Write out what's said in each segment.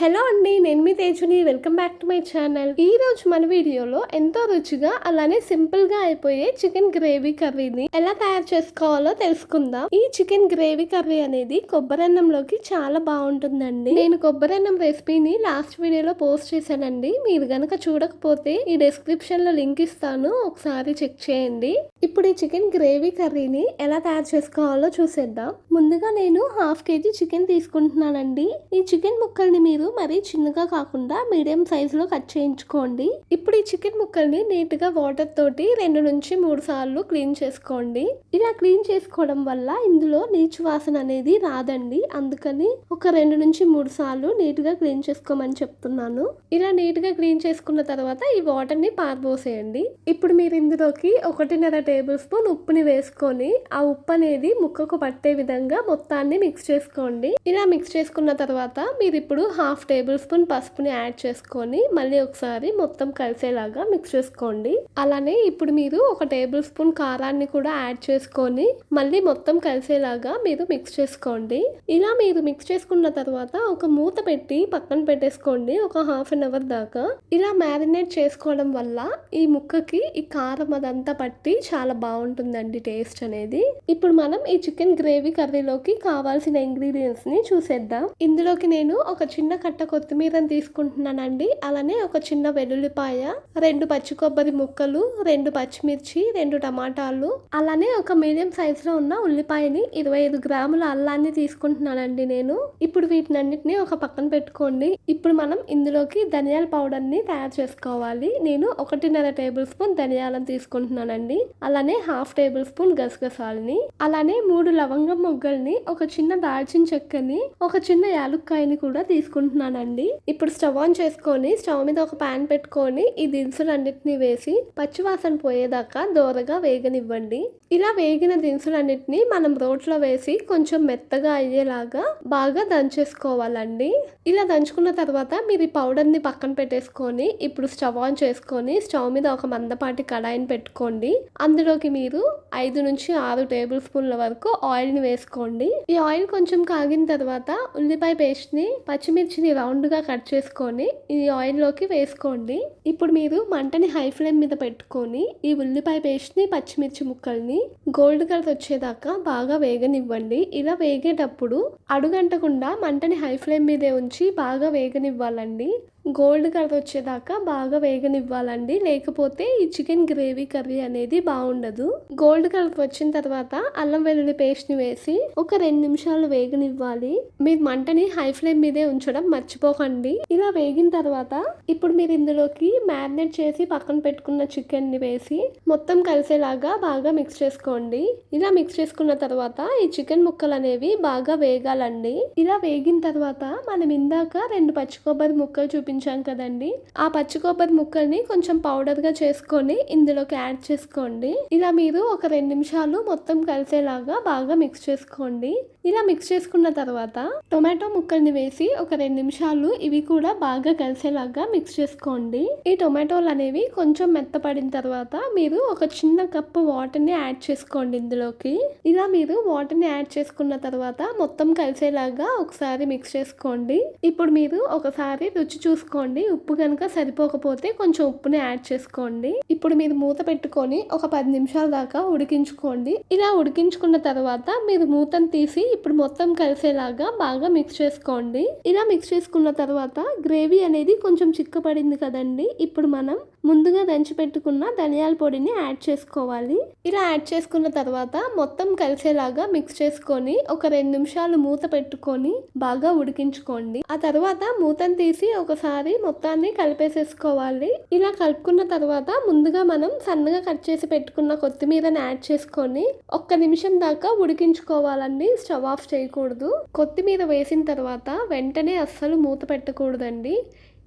Hello అండి నేను మీ తేజుని. Welcome back to my channel. ఈ రోజు మన వీడియోలో ఎంతో రుచిగా అలానే సింపుల్గా అయిపోయే చికెన్ గ్రేవీ కర్రీని ఎలా తయారు చేసుకోవాలో తెలుసుకుందాం. ఈ చికెన్ గ్రేవీ కర్రీ అనేది కొబ్బరన్నంలోకి చాలా బాగుంటుందండి. నేను కొబ్బరన్నం రెసిపీని లాస్ట్ వీడియోలో పోస్ట్ చేశానండి. మీరు గనక చూడకపోతే ఈ డిస్క్రిప్షన్లో లింక్ ఇస్తాను. ఒకసారి చెక్ చేయండి. ఇప్పుడు ఈ చికెన్ గ్రేవీ కర్రీని ఎలా తయారు చేసుకోవాలో చూసేద్దాం. ముందుగా నేను హాఫ్ కేజీ చికెన్ తీసుకుంటున్నానండి. ఈ చికెన్ ముక్కల్ని మీరు మరీ చిన్నగా కాకుండా మీడియం సైజులో కట్ చేయించుకోండి. ఇప్పుడు ఈ చికెన్ ముక్కల్ని నీట్గా వాటర్ తోటి రెండు నుంచి మూడు సార్లు క్లీన్ చేసుకోండి. ఇలా క్లీన్ చేసుకోవడం వల్ల ఇందులో నీచు వాసన అనేది రాదండి. అందుకని ఒక రెండు నుంచి మూడు సార్లు నీట్గా క్లీన్ చేసుకోమని చెప్తున్నాను. ఇలా నీట్గా క్లీన్ చేసుకున్న తర్వాత ఈ వాటర్ని పారబోసేయండి. ఇప్పుడు మీరు ఇందులోకి ఒకటిన్నర టేబుల్ స్పూన్ ఉప్పుని వేసుకొని ఆ ఉప్పు అనేది ముక్కకు పట్టే విధంగా మొత్తాన్ని మిక్స్ చేసుకోండి. ఇలా మిక్స్ చేసుకున్న తర్వాత మీరు ఇప్పుడు హాఫ్ టేబుల్ స్పూన్ పసుపుని యాడ్ చేసుకొని మళ్ళీ ఒకసారి మొత్తం కలిసేలాగా మిక్స్ చేసుకోండి. అలానే ఇప్పుడు మీరు ఒక టేబుల్ స్పూన్ కారాన్ని కూడా యాడ్ చేసుకొని మళ్ళీ మొత్తం కలిసేలాగా మీరు మిక్స్ చేసుకోండి. ఇలా మీరు మిక్స్ చేసుకున్న తర్వాత ఒక మూత పెట్టి పక్కన పెట్టేసుకోండి ఒక హాఫ్ అన్ అవర్ దాకా. ఇలా మ్యారినేట్ చేసుకోవడం వల్ల ఈ ముక్కకి ఈ కారం అదంతా పట్టి చాలా బాగుంటుందండి టేస్ట్ అనేది. ఇప్పుడు మనం ఈ చికెన్ గ్రేవీ కర్రీలోకి కావాల్సిన ఇంగ్రీడియంట్స్ని చూసేద్దాం. ఇందులోకి నేను ఒక చిన్న కట్ట కొత్తిమీరని తీసుకుంటున్నానండి. అలానే ఒక చిన్న వెల్లుల్లిపాయ రెండు పచ్చి కొబ్బరి ముక్కలు రెండు పచ్చిమిర్చి రెండు టమాటాలు అలానే ఒక మీడియం సైజ్లో ఉన్న ఉల్లిపాయని ఇరవై ఐదు గ్రాముల అల్లాన్ని తీసుకుంటున్నానండి నేను. ఇప్పుడు వీటినన్నిటిని ఒక పక్కన పెట్టుకోండి. ఇప్పుడు మనం ఇందులోకి ధనియాల పౌడర్ని తయారు చేసుకోవాలి. నేను ఒకటిన్నర టేబుల్ స్పూన్ ధనియాలను తీసుకుంటున్నానండి. అలానే హాఫ్ టేబుల్ స్పూన్ గసగసాలని అలానే మూడు లవంగం మొగ్గల్ని ఒక చిన్న దాల్చిన చెక్కని ఒక చిన్న యాలుక్కాయని కూడా తీసుకుంటున్నాను తీసుకుంటున్నానండి ఇప్పుడు స్టవ్ ఆన్ చేసుకొని స్టవ్ మీద ఒక పాన్ పెట్టుకొని ఈ దినుసులన్నిటిని వేసి పచ్చివాసన పోయేదాకా దోరగా వేగనివ్వండి. ఇలా వేగిన దినుసులన్నిటిని మనం రోట్లో వేసి కొంచెం మెత్తగా అయ్యేలాగా బాగా దంచేసుకోవాలండి. ఇలా దంచుకున్న తర్వాత మీరు ఈ పౌడర్ని పక్కన పెట్టేసుకొని ఇప్పుడు స్టవ్ ఆన్ చేసుకొని స్టవ్ మీద ఒక మందపాటి కడాయిని పెట్టుకోండి. అందులోకి మీరు ఐదు నుంచి ఆరు టేబుల్ స్పూన్ల వరకు ఆయిల్ని వేసుకోండి. ఈ ఆయిల్ కొంచెం కాగిన తర్వాత ఉల్లిపాయ పేస్ట్ని పచ్చిమిర్చిని రౌండ్గా కట్ చేసుకొని ఈ ఆయిల్లోకి వేసుకోండి. ఇప్పుడు మీరు మంటని హై ఫ్లేమ్ మీద పెట్టుకొని ఈ ఉల్లిపాయ పేస్ట్ని పచ్చిమిర్చి ముక్కల్ని గోల్డ్ కలర్ వచ్చేదాకా బాగా వేగనివ్వండి. ఇలా వేగేటప్పుడు అడుగంటకుండా మంటని హై ఫ్లేమ్ మీదే ఉంచి బాగా వేగనివ్వాలండి. గోల్డ్ కలర్ వచ్చేదాకా బాగా వేగనివ్వాలండి. లేకపోతే ఈ చికెన్ గ్రేవీ కర్రీ అనేది బాగుండదు. గోల్డ్ కలర్ వచ్చిన తర్వాత అల్లం వెల్లుల్లి పేస్ట్ని వేసి ఒక రెండు నిమిషాలు వేగనివ్వాలి. మీరు మంటని హై ఫ్లేమ్ మీదే ఉంచడం మర్చిపోకండి. ఇలా వేగిన తర్వాత ఇప్పుడు మీరు ఇందులోకి మ్యారినేట్ చేసి పక్కన పెట్టుకున్న చికెన్ని వేసి మొత్తం కలిసేలాగా బాగా మిక్స్ చేసుకోండి. ఇలా మిక్స్ చేసుకున్న తర్వాత ఈ చికెన్ ముక్కలు అనేవి బాగా వేగాలండి. ఇలా వేగిన తర్వాత మనం ఇందాక రెండు పచ్చి కొబ్బరి ముక్కలు చూపించాం కదండి. ఆ పచ్చి కొబ్బరి ముక్కల్ని కొంచెం పౌడర్గా చేసుకొని ఇందులోకి యాడ్ చేసుకోండి. ఇలా మీరు ఒక రెండు నిమిషాలు మొత్తం కలిసేలాగా బాగా మిక్స్ చేసుకోండి. ఇలా మిక్స్ చేసుకున్న తర్వాత టొమాటో ముక్కల్ని వేసి ఒక రెండు నిమిషాలు ఇవి కూడా బాగా కలిసేలాగా మిక్స్ చేసుకోండి. ఈ టొమాటోలు అనేవి కొంచెం మెత్తపడిన తర్వాత మీరు ఒక చిన్న కప్పు వాటర్ని యాడ్ చేసుకోండి ఇందులోకి. ఇలా మీరు వాటర్ని యాడ్ చేసుకున్న తర్వాత మొత్తం కలిసేలాగా ఒకసారి మిక్స్ చేసుకోండి. ఇప్పుడు మీరు ఒకసారి రుచి చూసుకోండి. ఉప్పు కనుక సరిపోకపోతే కొంచెం ఉప్పుని యాడ్ చేసుకోండి. ఇప్పుడు మీరు మూత పెట్టుకొని ఒక పది నిమిషాల దాకా ఉడికించుకోండి. ఇలా ఉడికించుకున్న తర్వాత మీరు మూతను తీసి ఇప్పుడు మొత్తం కలిసేలాగా బాగా మిక్స్ చేసుకోండి. ఇలా మిక్స్ చేసుకున్న తర్వాత గ్రేవీ అనేది కొంచెం చిక్కపడింది కదండి. ఇప్పుడు మనం ముందుగా దంచి పెట్టుకున్న ధనియాల పొడిని యాడ్ చేసుకోవాలి. ఇలా యాడ్ చేసుకున్న తర్వాత మొత్తం కలిసేలాగా మిక్స్ చేసుకొని ఒక రెండు నిమిషాలు మూత పెట్టుకొని బాగా ఉడికించుకోండి. ఆ తర్వాత మూతను తీసి ఒకసారి మొత్తాన్ని కలిపేసేసుకోవాలి. ఇలా కలుపుకున్న తర్వాత ముందుగా మనం సన్నగా కట్ చేసి పెట్టుకున్న కొత్తిమీరని యాడ్ చేసుకొని ఒక్క నిమిషం దాకా ఉడికించుకోవాలండి. స్టవ్ ఆఫ్ చేయకూడదు. కొత్తిమీర వేసిన తర్వాత వెంటనే అస్సలు మూత పెట్టకూడదండి.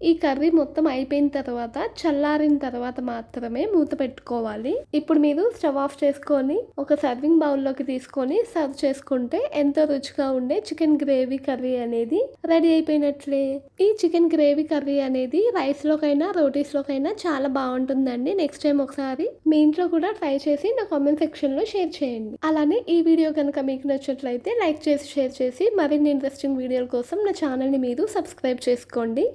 ఈ కర్రీ మొత్తం అయిపోయిన తర్వాత చల్లారిన తర్వాత మాత్రమే మూత పెట్టుకోవాలి. ఇప్పుడు మీరు స్టవ్ ఆఫ్ చేసుకొని ఒక సర్వింగ్ బౌల్లోకి తీసుకొని సర్వ్ చేసుకుంటే ఎంతో రుచిగా ఉండే చికెన్ గ్రేవీ కర్రీ అనేది రెడీ అయిపోయినట్లే. ఈ చికెన్ గ్రేవీ కర్రీ అనేది రైస్ లోకైనా రోటీస్ లోకైనా చాలా బాగుంటుందండి. నెక్స్ట్ టైం ఒకసారి మీ ఇంట్లో కూడా ట్రై చేసి నా కామెంట్ సెక్షన్లో షేర్ చేయండి. అలానే ఈ వీడియో కనుక మీకు నచ్చినట్లయితే లైక్ చేసి షేర్ చేసి మరిన్ని ఇంట్రెస్టింగ్ వీడియోల కోసం నా ఛానల్ని మీరు సబ్స్క్రైబ్ చేసుకోండి.